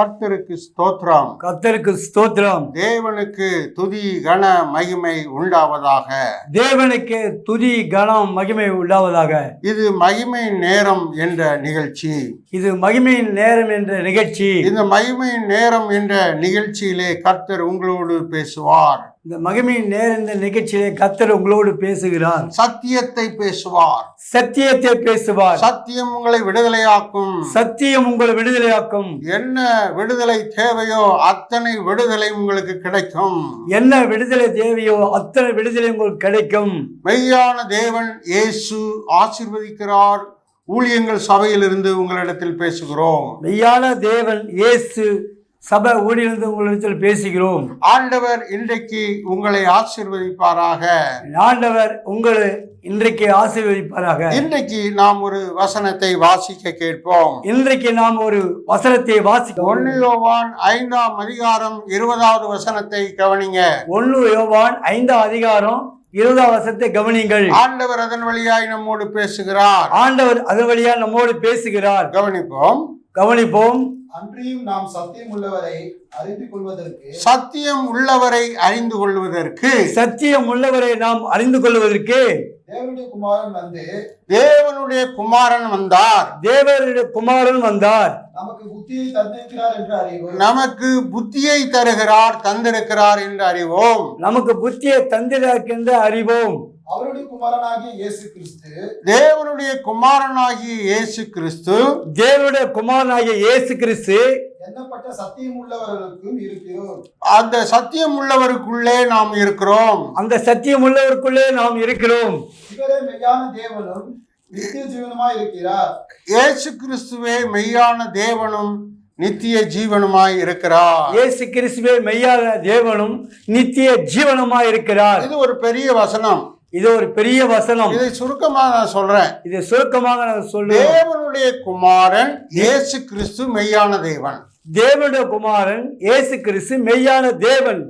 கர்த்தருக்கு ஸ்தோத்திரம். கர்த்தருக்கு ஸ்தோத்திரம். தேவனுக்கு துதி கன மகிமை உண்டாவதாக. தேவனுக்கு துதி கனம் மகிமை உண்டாவதாக. இது மகிமை நேரம் என்ற நிகழ்ச்சி. இது மகிமையின் நேரம் என்ற நிகழ்ச்சி. இந்த மகிமை நேரம் என்ற நிகழ்ச்சியிலே கர்த்தர் உங்களோடு பேசுவார். இந்த மகிமையின் நேரம் என்ற நிகழ்ச்சியிலே கர்த்தர் உங்களோடு பேசுகிறார். சத்தியத்தை பேசுவார். சத்தியத்தை பேசுவார். சத்தியம் உங்களை விடுதலையாக்கும். சத்தியம் உங்களை விடுதலையாக்கும். என்ன விடுதலை தேவையோ அத்தனை விடுதலை உங்களுக்கு கிடைக்கும். என்ன விடுதலை தேவையோ அத்தனை விடுதலை உங்களுக்கு கிடைக்கும். மெய்யான தேவன் இயேசு ஆசீர்வதிக்கிறார். ஊழியங்கள் சபையிலிருந்து உங்களிடத்தில் பேசுகிறோம். மெய்யான தேவன் இயேசு சபை ஊழியர்ந்து உங்களிடத்தில் பேசுகிறோம். ஆண்டவர் இன்றைக்கு உங்களை ஆசீர்வதிப்பாராக. ஆண்டவர் உங்களை இன்றைக்கு ஆசீர்வதிப்பாராக. இன்றைக்கு நாம் ஒரு வசனத்தை வாசிக்க கேட்போம். இன்றைக்கு நாம் ஒரு வசனத்தை வாசிக்க ஒன்னு யோவான் ஐந்தாம் அதிகாரம் இருபதாவது வசனத்தை கவனிங்க. ஒன்னு யோவான் ஐந்தாம் அதிகாரம் இருபதாம் வசனத்தை கவனிங்கள் ஆண்டவர் அதன் வழியாய் நம்மோடு பேசுகிறார். ஆண்டவர் அது வழியா நம்மோடு பேசுகிறார். கவனிப்போம். கவனிப்போம். அன்றியும் நாம் சத்தியம் உள்ளவரை அறிந்து கொள்வதற்கு சத்தியம் உள்ளவரை அறிந்து கொள்வதற்கு சத்தியம் உள்ளவரை நாம் அறிந்து கொள்வதற்கு தேவனுடைய குமாரன் வந்து தேவனுடைய குமாரன் வந்தார். தேவருடைய குமாரன் வந்தார். நமக்கு புத்தியை தந்திருக்கிறார் என்று அறிவோம். நமக்கு புத்தியை தருகிறார் தந்திருக்கிறார் என்று அறிவோம். நமக்கு புத்தியை தந்திருக்கின்ற அறிவோம். அவருடைய குமாரனாகிய இயேசு கிறிஸ்து. தேவனுடைய குமாரனாகிய இயேசு கிறிஸ்து. தேவனுடைய குமாரனாகிய இயேசு கிறிஸ்து. எண்ணப்பட்ட சத்தியம் உள்ளவர்களுக்கும் இருக்கிறோம். அந்த சத்தியம் உள்ளவருக்குள்ளே நாம் இருக்கிறோம். அந்த சத்தியம் உள்ளவருக்குள்ளே நாம் இருக்கிறோம். இவரே மெய்யான தேவனும் நித்திய ஜீவனுமாய் இருக்கிறார். இயேசு கிறிஸ்துவே மெய்யான தேவனும் நித்திய ஜீவனுமாய் இருக்கிறார். இயேசு கிறிஸ்துவே மெய்யான தேவனும் நித்திய ஜீவனுமாய் இருக்கிறார். இது ஒரு பெரிய வசனம். இது ஒரு பெரிய வசனம். இதை சுருக்கமா நான் சொல்றேன். இது சுருக்கமாக நான் சொல்லுவேன் தேவனுடைய குமாரன் இயேசு கிறிஸ்து மெய்யான தேவன். தேவனுடைய குமாரன் இயேசு கிறிஸ்து மெய்யான தேவன்.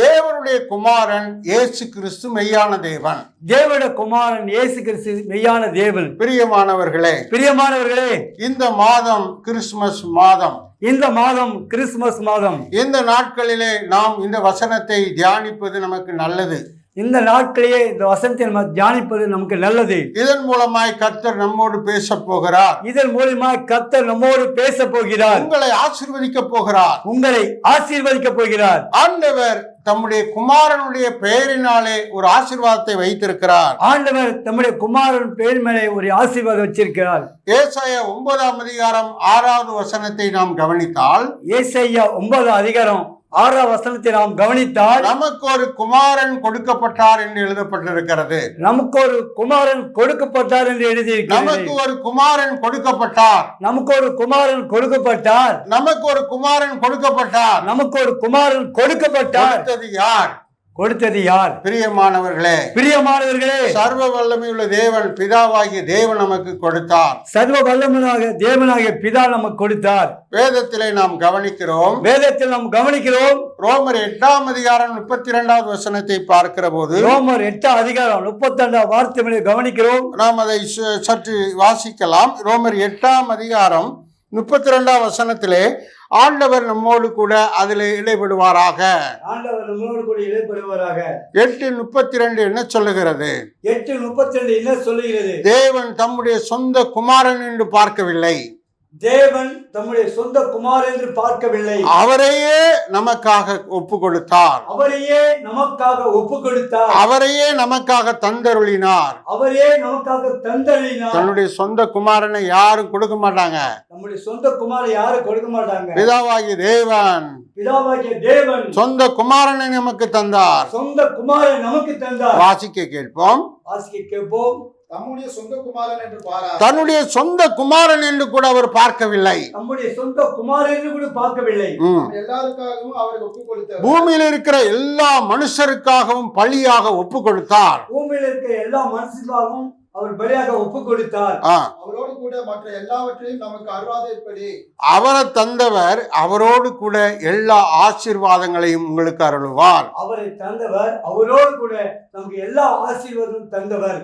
தேவனுடைய குமாரன் இயேசு கிறிஸ்து மெய்யான தேவன். தேவனுடைய குமாரன் இயேசு கிறிஸ்து மெய்யான தேவன். பிரியமானவர்களே பிரியமானவர்களே இந்த மாதம் கிறிஸ்துமஸ் மாதம். இந்த மாதம் கிறிஸ்துமஸ் மாதம். இந்த நாட்களிலே நாம் இந்த வசனத்தை தியானிப்பது நமக்கு நல்லது. இந்த நாட்களிலே இந்த வசனத்தை நம்ம தியானிப்பது நமக்கு நல்லது. இதன் மூலமாய் கர்த்தர் நம்மோடு பேச போகிறார். இதன் மூலியமா கர்த்தர் நம்மோடு பேச போகிறார். உங்களை ஆசீர்வதிக்க போகிறார். உங்களை ஆசீர்வதிக்க போகிறார். ஆண்டவர் தம்முடைய குமாரனுடைய பெயரினாலே ஒரு ஆசீர்வாதத்தை வைத்திருக்கிறார். ஆண்டவர் தம்முடைய குமாரன் பேர் மேலே ஒரு ஆசீர்வாதம் வச்சிருக்கிறார். ஏசாயா ஒன்பதாம் அதிகாரம் ஆறாவது வசனத்தை நாம் கவனித்தால் ஏசையா ஒன்பது அதிகாரம் ஆறாம் வசனத்தை நாம் கவனித்தால் நமக்கு ஒரு குமாரன் கொடுக்கப்பட்டார் என்று எழுதப்பட்டிருக்கிறது. நமக்கு ஒரு குமாரன் கொடுக்கப்பட்டார் என்று எழுதியிருக்கிறது. நமக்கு ஒரு குமாரன் கொடுக்கப்பட்டார். நமக்கு ஒரு குமாரன் கொடுக்கப்பட்டார். நமக்கு ஒரு குமாரன் கொடுக்கப்பட்டார். நமக்கு ஒரு குமாரன் கொடுக்கப்பட்டார். யார்? கொடுத்தது யார்? பிரியமானவர்களே பிரியமானவர்களே சர்வ வல்லமையுள்ள தேவன் பிதாவாகிய தேவன் நமக்கு கொடுத்தார். சர்வ வல்லமனாக தேவனாகிய பிதா நமக்கு கொடுத்தார். வேதத்திலே நாம் கவனிக்கிறோம். வேதத்தில் நாம் கவனிக்கிறோம். ரோமர் எட்டாம் அதிகாரம் முப்பத்தி இரண்டாவது வசனத்தை பார்க்கிற போது ரோமர் எட்டாம் அதிகாரம் முப்பத்தி ரெண்டாம் வார்த்தை கவனிக்கிறோம். நாம் அதை சற்று வாசிக்கலாம். ரோமர் எட்டாம் அதிகாரம் முப்பத்தி ரெண்டாம் வசனத்திலே ஆண்டவர் நம்மோடு கூட அதில் இடைபடுவாராக. ஆண்டவர் நம்மளோடு கூட இடைப்படுவாராக எட்டு முப்பத்தி ரெண்டு என்ன சொல்லுகிறது? எட்டு முப்பத்தி ரெண்டு என்ன சொல்லுகிறது? தேவன் தம்முடைய சொந்த குமாரன் என்று பார்க்கவில்லை. தேவன் தம்முடைய சொந்த குமார் என்று பார்க்கவில்லை. அவரையே நமக்காக ஒப்பு கொடுத்தார் அவரையே நமக்காக ஒப்பு கொடுத்தார் அவரையே நமக்காக தந்தருளினார். அவரே நமக்காக தந்தளினார் தன்னுடைய சொந்த குமாரனை யாரும் கொடுக்க மாட்டாங்க. நம்முடைய சொந்த குமாரை யாரும் கொடுக்க மாட்டாங்க. பிதாவாகிய தேவன் பிதாவாகிய தேவன் சொந்த குமாரனை நமக்கு தந்தார். சொந்த குமாரை நமக்கு தந்தார். வாசிக்க கேட்போம். வாசிக்க கேட்போம். தம்முடைய சொந்த குமாரன் என்று பாரா தன்னுடைய சொந்த குமாரன் என்று கூட அவர் பார்க்கவில்லை. நம்முடைய சொந்த குமார் என்று கூட பார்க்கவில்லை. ம். எல்லாருக்காகவும் அவரை ஒப்பு கொடுத்தவர் பூமியில் இருக்கிற எல்லா மனுஷருக்காகவும் பலியாக ஒப்பு கொடுத்தார். பூமியில் இருக்கிற எல்லா மனுஷனுக்காகவும் அவர் பலியாக ஒப்பு கொடுத்தார். அவரோடு கூட மற்ற எல்லாவற்றையும் நமக்கு அருளாதபடி அவரை தந்தவர் அவரோடு கூட எல்லா ஆசீர்வாதங்களையும் உங்களுக்கு அருளுவார். அவரை தந்தவர் அவரோடு கூட நமக்கு எல்லா ஆசீர்வாதமும் தந்தவர்.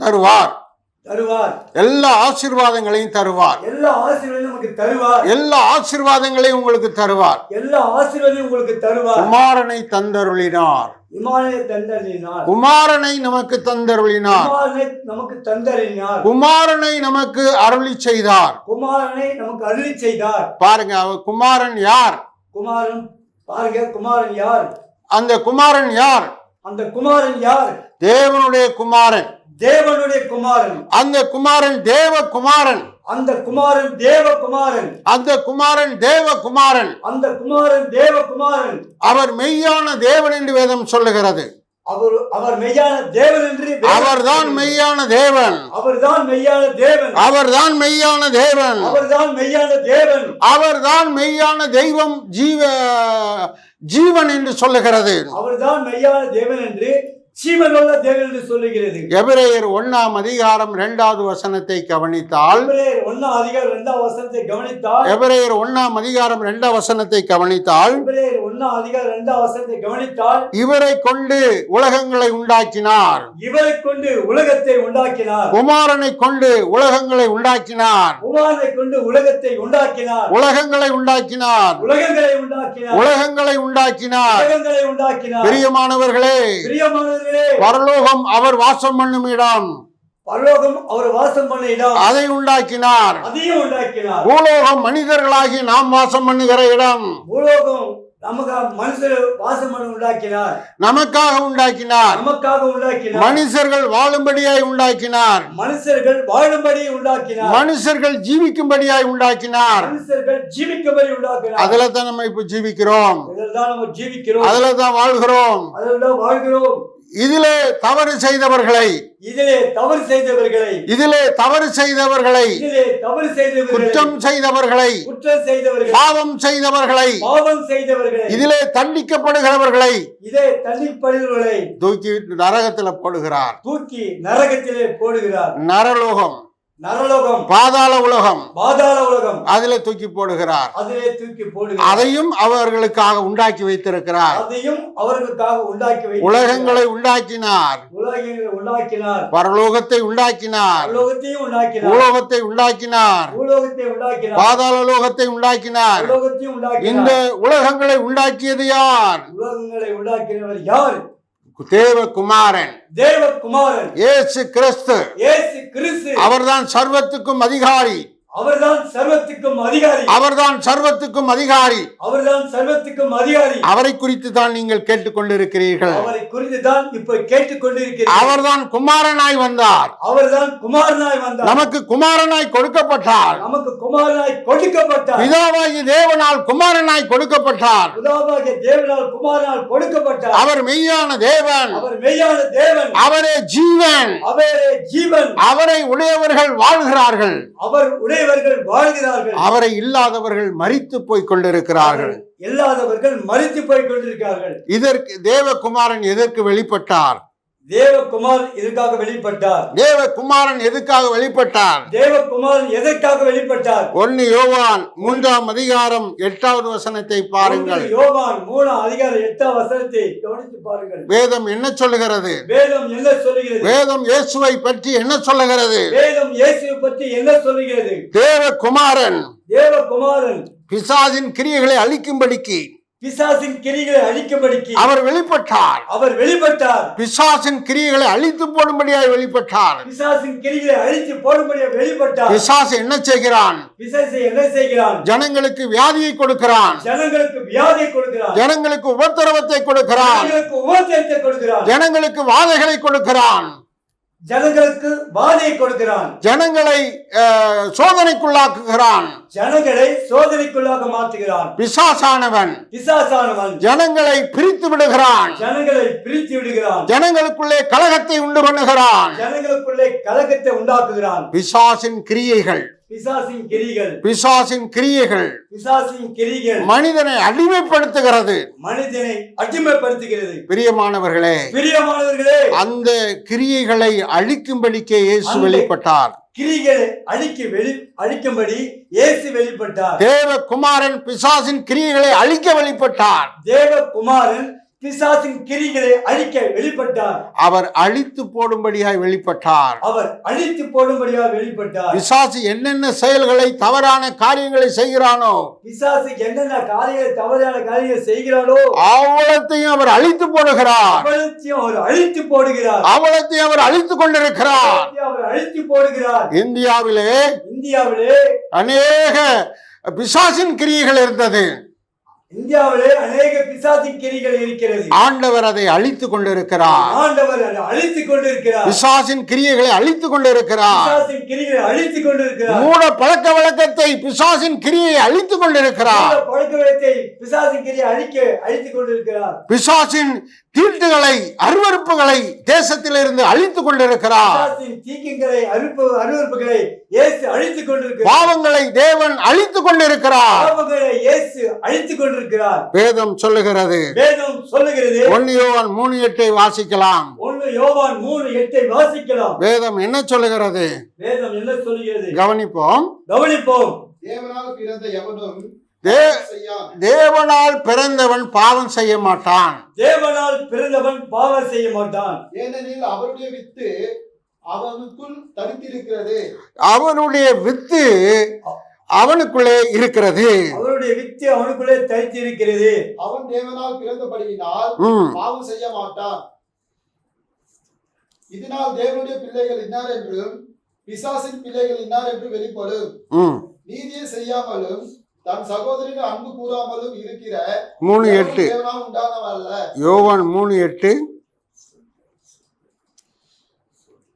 தருவார். தருவார். எல்லா ஆசீர்வாதங்களையும் தருவார். எல்லா ஆசீர்வாதம் நமக்கு தருவார். எல்லா ஆசீர்வாதங்களையும் உங்களுக்கு தருவார். எல்லா ஆசீர்வாதம் உங்களுக்கு தருவார். குமாரனை தந்தருளினார். குமாரனை நமக்கு தந்தருளினார். குமாரனை நமக்கு தந்தறினார் குமாரனை நமக்கு அருளி செய்தார். குமாரனை நமக்கு அருளி செய்தார். பாருங்க அவர் குமாரன் யார்? குமாரன் பாருங்க குமாரன் யார்? அந்த குமாரன் யார்? அந்த குமாரன் யார்? தேவனுடைய குமாரன். தேவனுடைய குமாரன். அந்த குமாரன் தேவ குமாரன். அந்த குமாரன் தேவ குமாரன். அந்த குமாரன் தேவ குமாரன். அந்த குமாரன் தேவ குமாரன். அவர் மெய்யான தேவன் என்று வேதம் சொல்லுகிறது. அவர் அவர் மெய்யான தேவன் என்று அவர்தான் மெய்யான தேவன். அவர்தான் மெய்யான தேவன். அவர்தான் மெய்யான தேவன். அவர்தான் மெய்யான தேவன். அவர்தான் மெய்யான தெய்வம் ஜீவ ஜீவன் என்று சொல்லுகிறது. அவர்தான் மெய்யான தேவன் என்று ஜீவனுள்ள தேவன் என்று சொல்லுகிறது. எபிரேயர் ஒண்ணாம் அதிகாரம் இரண்டாவது வசனத்தை கவனித்தால் ஒண்ணாம் அதிகாரம் இரண்டாம் வசனத்தை கவனித்தால் எபிரேயர் ஒண்ணாம் அதிகாரம் இரண்டாம் வசனத்தை கவனித்தால் எபிரேயர் ஒண்ணாம் அதிகாரம் இரண்டாம் வசனத்தை கவனித்தால் இவரை கொண்டு உலகங்களை உண்டாக்கினார். இவரை கொண்டு உலகத்தை உண்டாக்கினார். குமாரனை கொண்டு உலகங்களை உண்டாக்கினார். குமாரனை கொண்டு உலகத்தை உண்டாக்கினார். உலகங்களை உண்டாக்கினார். உலகங்களை உண்டாக்கினார். உலகங்களை உண்டாக்கினார். உலகங்களை உண்டாக்கினார். பிரியமானவர்களே பிரியமானவர்களே பரலோகம் அவர் வாசம் பண்ணும் இடம். பரலோகம் அவர் வாசம் பண்ண இடம். அதை உண்டாக்கினார். அதையும் உண்டாக்கினார். பூலோகம் மனிதர்களாகி நாம் வாசம் பண்ணுகிற இடம். பூலோகம் உண்டாக்கினார். நமக்காக உண்டாக்கினார். நமக்காக உண்டாக்கினார். மனுஷர்கள் வாழும்படியாய் உண்டாக்கினார். மனுஷர்கள் வாழும்படி உண்டாக்கினார். மனுஷர்கள் ஜீவிக்கும்படியாய் உண்டாக்கினார். மனுஷர்கள் ஜீவிக்கும்படி உண்டாக்கினார். அதுல தான் நம்ம இப்ப ஜீவிக்கிறோம். அதில் தான் நம்ம ஜீவிக்கிறோம். அதுல தான் வாழ்கிறோம். அதில் தான் வாழ்கிறோம். இதிலே தவறு செய்தவர்களை இதிலே தவறு செய்தவர்களை இதிலே தவறு செய்தவர்களை இதிலே தவறு செய்தவர்களை குற்றம் செய்தவர்களை குற்றம் செய்தவர்கள் பாவம் செய்தவர்களை பாவம் செய்தவர்களை இதிலே தண்டிக்கப்படுகிறவர்களை இதை தள்ளிப்படுகிறவர்களை தூக்கி நரகத்துல போடுகிறார். தூக்கி நரகத்திலே போடுகிறார். நரலோகம். நரலோகம். பாதாள உலகம். பாதாள உலகம். அதிலே தூக்கி போடுகிறார். அதிலே தூக்கி போடுகிறார். அதையும் அவர்களுக்காக உண்டாக்கி வைத்திருக்கிறார். அதையும் அவர்களுக்காக உண்டாக்கி உலகங்களை உண்டாக்கினார். உலகங்களை உண்டாக்கினார். பரலோகத்தை உண்டாக்கினார். உலகத்தையும் உண்டாக்கினார். பூலோகத்தை உண்டாக்கினார். உலகத்தை உண்டாக்கினார். பாதாள லோகத்தை உண்டாக்கினார். உலகத்தையும் இந்த உண்டாக்கினார் உலகங்களை உண்டாக்கியது யார்? உலகங்களை உண்டாக்கினவர் யார்? தேவகுமாரன். தேவகுமாரன். இயேசு கிறிஸ்து. இயேசு கிறிஸ்து. அவர்தான் சர்வத்துக்கும் அதிகாரி. அவர்தான் சர்வத்துக்கும் அதிகாரி. அவர்தான் சர்வத்துக்கும் அதிகாரி. அவர்தான் சர்வத்துக்கும் அதிகாரி. அவரை குறித்து தான் நீங்கள் கேட்டுக்கொண்டிருக்கிறீர்கள். அவரை குறித்து தான் இப்ப கேட்டுக் கொண்டிருக்கிறேன் அவர்தான் குமாரனாய் வந்தார். அவர்தான் குமாரனாய் வந்தார். நமக்கு குமாரனாய் கொடுக்கப்பட்டார். நமக்கு குமாரனாய் கொடுக்கப்பட்டார். பிதாவாகி தேவனால் குமாரனாய் கொடுக்கப்பட்டார். புதாவாகிய தேவனால் குமாரனால் கொடுக்கப்பட்டார். அவர் மெய்யான தேவன். அவர் மெய்யான தேவன். அவரே ஜீவன். அவரே ஜீவன். அவரை உடையவர்கள் வாழ்கிறார்கள். அவர் உடையவர்கள் வாழ்கிறார்கள். அவரை இல்லாதவர்கள் மரித்து போய் கொண்டிருக்கிறார்கள். இல்லாதவர்கள் மறித்து போய் கொண்டிருக்கிறார்கள். இதற்கு தேவகுமாரன் எதற்கு வெளிப்பட்டார்? தேவகுமார் இதற்காக வெளிப்பட்டார்? தேவகுமாரன் எதுக்காக வெளிப்பட்டார்? தேவகுமாரன் எதற்காக வெளிப்பட்டார்? ஒன்னு யோவான் மூன்றாம் அதிகாரம் எட்டாவது வசனத்தை பாருங்கள். யோவான் மூணாம் அதிகார எட்டாம் வசனத்தை கவனித்து பாருங்கள். வேதம் என்ன சொல்லுகிறது? வேதம் என்ன சொல்லுகிறது? வேதம் இயேசுவை பற்றி என்ன சொல்லுகிறது? வேதம் இயேசுவை பற்றி என்ன சொல்லுகிறது? தேவகுமாரன் தேவகுமாரன் பிசாதின் கிரியைகளை அழிக்கும்படிக்கு பிசாசின் கிரிகளை அழிக்கும்படிக்கு அவர் வெளிப்பட்டார். அவர் வெளிப்பட்டார். பிசாசின் கிரியைகளை அழித்து போடும்படியாய் வெளிப்பட்டார். பிசாசின் கிரிகளை அழித்து போடும்படியாக வெளிப்பட்டார். பிசாசு என்ன செய்கிறான்? பிசாசை என்ன செய்கிறான்? ஜனங்களுக்கு வியாதியை கொடுக்கிறான். ஜனங்களுக்கு வியாதியை கொடுக்கிறான். ஜனங்களுக்கு உபத்திரவத்தை கொடுக்கிறான். ஜனங்களுக்கு உபத்திரத்தை கொடுக்கிறான். ஜனங்களுக்கு வாதைகளை கொடுக்கிறான். ஜனங்களுக்கு வாதையை கொடுக்கிறான். ஜனங்களை சோதனைக்குள்ளாக்குகிறான். ஜனங்களை சோதனைக்குள்ளாக மாற்றுகிறான். பிசாசானவன். பிசாசானவன். ஜனங்களை பிரித்து விடுகிறான். ஜனங்களை பிரித்து விடுகிறான். ஜனங்களுக்குள்ளே கலகத்தை உண்டு பண்ணுகிறான். ஜனங்களுக்குள்ளே கலக்கத்தை உண்டாக்குகிறான். பிசாசின் கிரியைகள். பிசாசின் கிரிகள். பிசாசின் கிரியைகள் பிசாசின் கிரிகள். மனிதனை அடிமைப்படுத்துகிறது. மனிதனை அடிமைப்படுத்துகிறது. பிரியமானவர்களே பிரியமானவர்களே. அந்த கிரியைகளை அழிக்கும்படிக்கே இயேசு வெளிப்பட்டார். கிரிகளை அழிக்க வெளி அழிக்கும்படி இயேசு வெளிப்பட்டார். தேவகுமாரன் பிசாசின் கிரியைகளை அழிக்க வெளிப்பட்டார். தேவகுமாரன் பிசாசின் கிரிகளை அழிக்க வெளிப்பட்டார். அவர் அழித்து போடும்படியாய் வெளிப்பட்டார். அவர் அழித்து போடும்படியாக வெளிப்பட்டார். பிசாசு என்னென்ன செயல்களை தவறான காரியங்களை செய்கிறானோ பிசாசு என்னென்ன காரியங்களை தவறான காரியங்களை செய்கிறாரோ அவ்வளத்தையும் அவர் அழித்து போடுகிறார். அவலத்தையும் அவர் அழித்து போடுகிறார். அவலத்தையும் அவர் அழித்து கொண்டிருக்கிறார். அவலத்தையும் அவர் அழித்து போடுகிறார். இந்தியாவிலே இந்தியாவிலே அநேக பிசாசின் கிரியைகள் இருந்தது. இந்தியாவிலே அநேக பிசாசின் கிரிகள் இருக்கிறது. ஆண்டவர் அதை அழித்து கொண்டிருக்கிறார். ஆண்டவர் அதை அழித்துக் கொண்டிருக்கிறார். பிசாசின் கிரியைகளை அழித்து கொண்டிருக்கிறார். பிசாசின் கிரிகளை அழித்துக் கொண்டிருக்கிறார். மூட பழக்க வழக்கத்தை பிசாசின் கிரியை கொண்டிருக்கிறார். பிசாசின் அழிக்க அழித்துக் கொண்டிருக்கிறார். பிசாசின் தீட்டுகளை அருவருப்புகளை தேசத்திலிருந்து அழித்து கொண்டிருக்கிறார். தீக்கங்களை அருவறுப்புகளை இயேசு அழித்துக் கொண்டிருக்கிறார். பாவங்களை தேவன் அழித்து கொண்டிருக்கிறார். பாவங்களை இயேசு அழித்துக் கொண்டிருக்கிறார். வேதம் சொல்லுகிறது. வேதம் சொல்லுகிறது. ஒன்னு யோவான் மூணு எட்டை வாசிக்கலாம். ஒன்று யோவான் மூணு எட்டை வாசிக்கலாம். வேதம் என்ன சொல்லுகிறது? வேதம் என்ன சொல்லுகிறது? கவனிப்போம். கவனிப்போம். தேவனால் பிறந்த எவனும் தேவனால் பிறந்தவன் பாவம் செய்ய மாட்டான். தேவனால் பிறந்தவன் பாவம் செய்ய மாட்டான். ஏனெனில் அவருடைய வித்து அவனுக்குள் தரித்திருக்கிறது. அவனுடைய வித்து அவனுக்குள்ளே இருக்கிறது. அவருடைய வித்து அவனுக்குள்ளே தரித்து இருக்கிறது அவன் தேவனால் பிறந்தபடியினால் பாவம் செய்ய மாட்டான். இதனால் தேவனுடைய பிள்ளைகள் இன்னார் என்றும் பிசாசின் பிள்ளைகள் இன்னார் என்று வெளிப்படும். நீதியை செய்யாமலும் தன் சகோதரனுக்கு அன்பு கூறாமலும் இருக்கிற மூணு எட்டு. யோவான் மூணு எட்டு.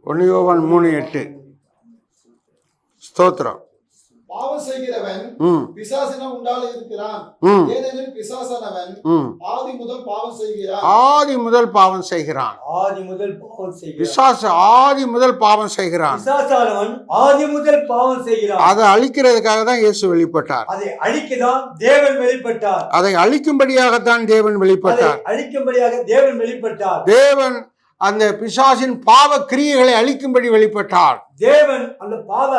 ஒன்று யோவான் மூணு எட்டு. ஸ்தோத்திரம். பாவம் செய்கிறவன் ம். பிசாசினம் உண்டால இருக்கிறான். ம். ஏனெனில் பிசாசனவன் ம். ஆதி முதல் பாவம் செய்கிறான். ஆதி முதல் பாவம் செய்கிறான். ஆதி முதல் பாவம் செய்கிறான். பிசாசு ஆதி முதல் பாவம் செய்கிறான். பிசாசானவன் ஆதி முதல் பாவம் செய்கிறான். அதை அழிக்கிறதுக்காக தான் இயேசு வெளிப்பட்டார். அதை அழிக்கதான் தேவன் வெளிப்பட்டார். அதை அழிக்கும்படியாகத்தான் தேவன் வெளிப்பட்டார். அழிக்கும்படியாக தேவன் வெளிப்பட்டார். தேவன் அந்த பிசாசின் பாவ கிரியைகளை அழிக்கும்படி வெளிப்பட்டார். தேவன் அந்த பாவ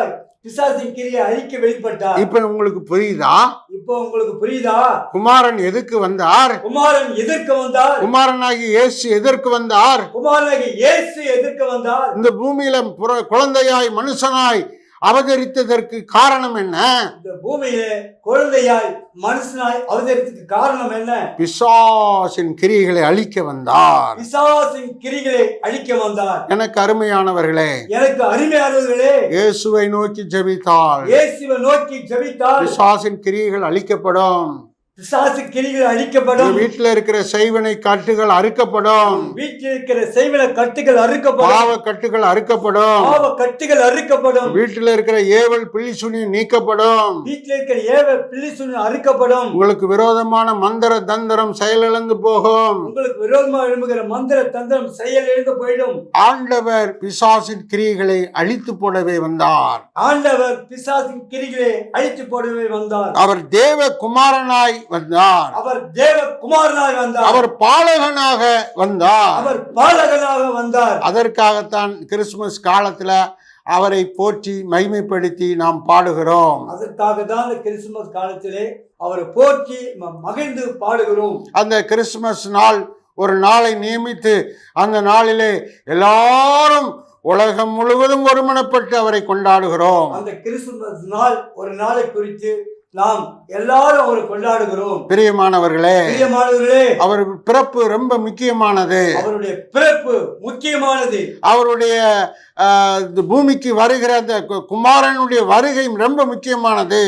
பிசாசின் கிரியை அழிக்க வெளிப்பட்டார். இப்ப உங்களுக்கு புரியுதா? இப்போ உங்களுக்கு புரியுதா? குமாரன் எதுக்கு வந்தார்? குமாரன் எதிர்க்க வந்தார். குமாரனாகி இயேசு எதற்கு வந்தார். குமாரனாகி இயேசு எதிர்க்க வந்தார். இந்த பூமியில குழந்தையாய் மனுஷனாய் அவதரித்ததற்கு காரணம் என்ன? இந்த பூமியிலே குழந்தையாய் மனுஷனாய் அவதரித்துக்கு காரணம் என்ன? பிசாசின் கிரியைகளை அழிக்க வந்தார். பிசாசின் கிரிகளை அழிக்க வந்தார். எனக்கு அருமையானவர்களே எனக்கு அருமையானவர்களே இயேசுவை நோக்கி ஜெபித்தால் இயேசுவை நோக்கி ஜெபித்தால் பிசாசின் கிரியைகள் அழிக்கப்படும். பிசாசு கிரிகள் உங்க அழிக்கப்படும் வீட்டுல இருக்கிற செய்வனை கட்டுகள் அறுக்கப்படும். வீட்டில் இருக்கிற செய்வன கட்டுகள் அறுக்கப்படும். பாவ கட்டுகள் அறுக்கப்படும். பாவ கட்டுகள் அறுக்கப்படும் வீட்டுல இருக்கிற ஏவல் பிழிசுனி நீக்கப்படும். வீட்டில் இருக்கிற ஏவ பிள்ளை சுனி அறுக்கப்படும். உங்களுக்கு விரோதமான மந்திர தந்திரம் செயலிழந்து போகும். உங்களுக்கு விரோதமாக எழும்புகிற மந்திர தந்திரம் செயல் எழுந்து போயிடும். ஆண்டவர் பிசாசின் கிரியைகளை அழித்து போடவே வந்தார். ஆண்டவர் பிசாசின் கிரிகளை அழித்து போடவே வந்தார். அவர் தேவ குமாரனாய் வந்தார். அவர் தேவ குமாரனாய் வந்தார். அவர் பாலகனாக வந்தார். அவர் பாலகனாக வந்தார். அதற்காகத்தான் கிறிஸ்துமஸ் காலத்துல அவரை போற்றி மைமைப்படுத்தி நாம் பாடுகிறோம். அதற்காக தான் கிறிஸ்துமஸ் காலத்திலே அவரை போற்றி மகிழ்ந்து பாடுகிறோம். அந்த கிறிஸ்துமஸ் நாள் ஒரு நாளை நியமித்து அந்த நாளிலே எல்லாரும் உலகம் முழுவதும் ஒருமனப்பட்டு அவரை கொண்டாடுகிறோம். அந்த கிறிஸ்துமஸ் நாள் ஒரு நாளை குறித்து நாம் எல்லாரும் அவரை கொண்டாடுகிறோம். பிரியமானவர்களே பிரியமானவர்களே அவர் பிறப்பு ரொம்ப முக்கியமானது. அவருடைய பிறப்பு முக்கியமானது. அவருடைய பூமிக்கு வருகிற அந்த குமாரனுடைய வருகை ரொம்ப முக்கியமானது.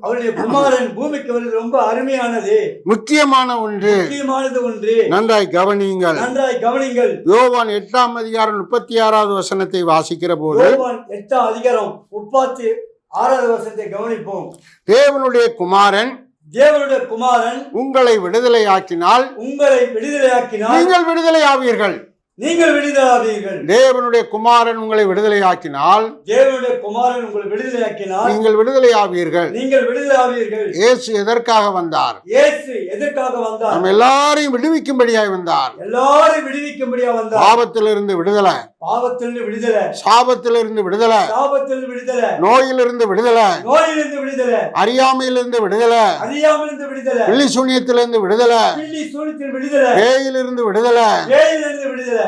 அவருடைய குமாரன் பூமிக்கு வருவது ரொம்ப அருமையானது. முக்கியமான ஒன்று. முக்கியமானது ஒன்று. நன்றாய் கவனியுங்கள். நன்றாய் கவனிங்கள் யோவான் எட்டாம் அதிகாரம் முப்பத்தி ஆறாவது வசனத்தை வாசிக்கிற போது எட்டாம் அதிகாரம் முப்பத்தி ஆறாவது வருஷத்தை கவனிப்போம். தேவனுடைய குமாரன் தேவனுடைய குமாரன் உங்களை விடுதலையாக்கினால் உங்களை விடுதலையாக்கினால் நீங்கள் விடுதலை ஆவீர்கள் நீங்கள் விடுதலாவீர்கள். தேவனுடைய குமாரன் உங்களை விடுதலையாக்கினால் தேவனுடைய குமாரன் உங்களை விடுதலையாக்கினால் நீங்கள் விடுதலை ஆவீர்கள் நீங்கள் விடுதலாவீர்கள். இயேசு எதற்காக வந்தார்? இயேசு எதற்காக வந்தார்? நம்ம எல்லாரையும் விடுவிக்கும்படியாய் வந்தார். எல்லாரும் விடுவிக்கும்படியா வந்தார். பாவத்திலிருந்து விடுதலை. பாவத்திலிருந்து விடுதலை. சாபத்திலிருந்து விடுதலை. சாபத்திலிருந்து விடுதலை. நோயிலிருந்து விடுதலை. நோயிலிருந்து விடுதலை. அறியாமையிலிருந்து விடுதலை. அறியாமலிருந்து விடுதலை. பிள்ளி சூனியத்திலிருந்து விடுதலை. பில்லி சூனியத்தில் விடுதலை. பேயிலிருந்து விடுதலை. பேயிலிருந்து விடுதலை.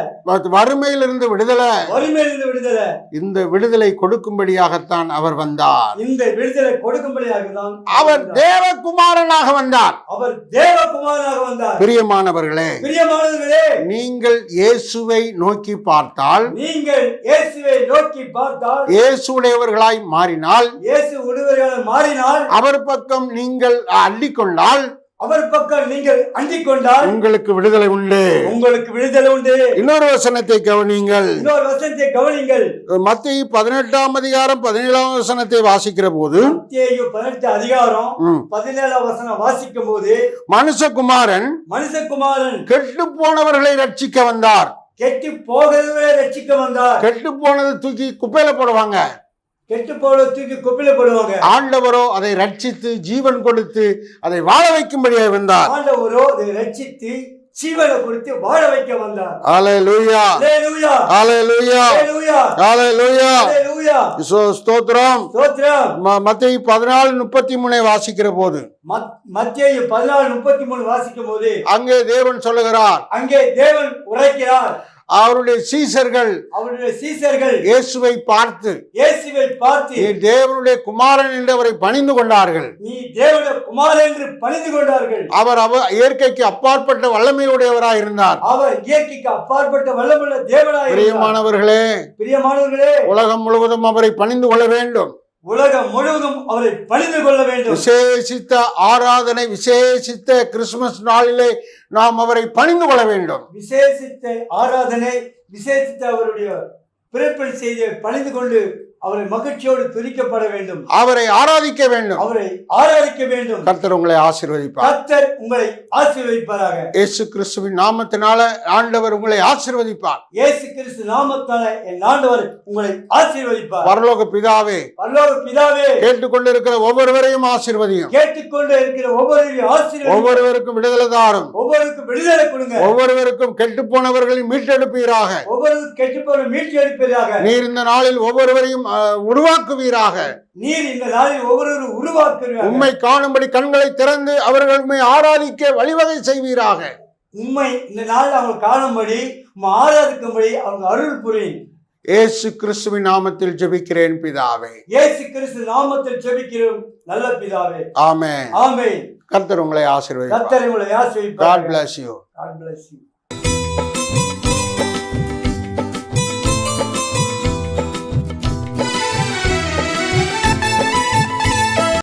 வறுமையிலிருந்து விடுதலை. வறுமையிலிருந்து விடுதலை. இந்த விடுதலை கொடுக்கும்படியாகத்தான் அவர் வந்தார். இந்த விடுதலை கொடுக்கும்படியாக தான் அவர் தேவகுமாரனாக வந்தார். அவர் தேவகுமாரனாக வந்தார். பிரியமானவர்களே பிரியமானவர்களே நீங்கள் இயேசுவை நோக்கி பார்த்தால் நீங்கள் இயேசுவை நோக்கி பார்த்தால் இயேசுடையவர்களாய் மாறினால் இயேசு உடுவர்கள் மாறினால் அவர் பக்கம் நீங்கள் அள்ளிக்கொண்டால் அவர் பக்கம் நீங்கள் அண்டிக் கொண்டால் உங்களுக்கு விடுதலை உண்டு. உங்களுக்கு விடுதலை உண்டு. இன்னொரு வசனத்தை கவனிங்கள் இன்னொரு வசனத்தை கவனிங்கள் மத்திய பதினெட்டாம் அதிகாரம் பதினேழாம் வசனத்தை வாசிக்கிற போது பதினெட்டு அதிகாரம் பதினேழாம் வசனம் வாசிக்கும் போது மனுஷகுமாரன் மனுஷகுமாரன் கெட்டு போனவர்களை ரட்சிக்க வந்தார். கெட்டு போகிறவரை ரட்சிக்க வந்தார். கெட்டு போனதை தூக்கி குப்பையில போடுவாங்க. கெட்டு போல தூக்கி குப்பில போடுவாங்க. ஆண்டவரோ அதை ரட்சித்து ஜீவன் கொடுத்து அதை வாழ வைக்கும்படியாக வந்தார். ஆண்டவரோ அதை ரட்சித்து ஜீவனை கொடுத்து வாழ வைக்க வந்தார். ஹalleluya. ஹalleluya. ஹalleluya. ஹalleluya. ஹalleluya. ஹalleluya. சோ- ஸ்தோத்திரம். ஸ்தோத்திரம். ம- மத்தேயு பதினாலு முப்பத்தி மூணை வாசிக்கிற போது. மத்- மத்தேயு பதினாலு முப்பத்தி மூணு வாசிக்கும் போது அங்கே தேவன் சொல்லுகிறார். அங்கே தேவன் உரைக்கிறார். அவருடைய சீசர்கள் அவருடைய சீசர்கள் இயேசுவை பார்த்து இயேசுவை பார்த்து நீ தேவனுடைய குமாரன் என்று அவரை பணிந்து கொண்டார்கள். நீ தேவனுடைய குமாரன் என்று பணிந்து கொண்டார்கள். அவர் அவ இயற்கைக்கு அப்பாற்பட்ட வல்லமையுடையவராய் இருந்தார். அவர் இயற்கைக்கு அப்பாற்பட்ட வல்லமுள்ள தேவனாய். பிரியமானவர்களே பிரியமானவர்களே உலகம் முழுவதும் அவரை பணிந்து கொள்ள வேண்டும். உலகம் முழுவதும் அவரை பணிந்து கொள்ள வேண்டும். விசேஷித்த ஆராதனை விசேஷித்த கிறிஸ்துமஸ் நாளிலே நாம் அவரை பணிந்து கொள்ள வேண்டும். விசேஷித்த ஆராதனை விசேஷித்த அவருடைய பிறப்பில் செய்தியை பணிந்து கொண்டு அவரை மகிழ்ச்சியோடு துதிக்கப்பட வேண்டும். அவரை ஆராதிக்க வேண்டும். அவரை ஆராதிக்க வேண்டும். கர்த்தர் உங்களை ஆசீர்வதிப்பார். கர்த்தர் உங்களை ஆசீர்வதிப்பாராக. இயேசு கிறிஸ்துவின் நாமத்தினால ஆண்டவர் உங்களை ஆசீர்வதிப்பார். இயேசு கிறிஸ்து நாமத்தால என் ஆண்டவர் உங்களை ஆசீர்வதிப்பார். பரலோக பிதாவே பரலோக பிதாவே கேட்டுக்கொண்டிருக்கிற ஒவ்வொருவரையும் ஆசீர்வதியும். கேட்டுக்கொண்டு இருக்கிற ஒவ்வொருவரையும் ஆசீர்வதி ஒவ்வொருவருக்கும் விடுதலை தாரும். ஒவ்வொருக்கும் விடுதலை கொடுங்க. ஒவ்வொருவருக்கும் கெட்டு போனவர்களை மீட்டெடுப்பீராக. ஒவ்வொரு கெட்டு போன மீட்சி அளிப்பதாக நீர் இந்த நாளில் ஒவ்வொருவரையும் உருவாக்குவீராக. நீர் இந்த நாளில் ஒவ்வொரு உருவாக்குகிறார் உம்மை காணும்படி கண்களை திறந்து அவர்கள் உம்மை ஆராதிக்க வழிவகை செய்வீராக. உண்மை இந்த நாளில் அவங்க காணும்படி ஆராதிக்கும்படி அவங்க அருள் புரியும். இயேசு கிறிஸ்துவின் நாமத்தில் ஜெபிக்கிறேன் பிதாவே. இயேசு கிறிஸ்து நாமத்தில் ஜெபிக்கிறோம் நல்ல பிதாவே. ஆமென். ஆமென். கர்த்தர் உங்களை ஆசீர்வதிப்பார். கர்த்தர் உங்களை God ஆசீர்வதிப்பார் bless you. God bless you.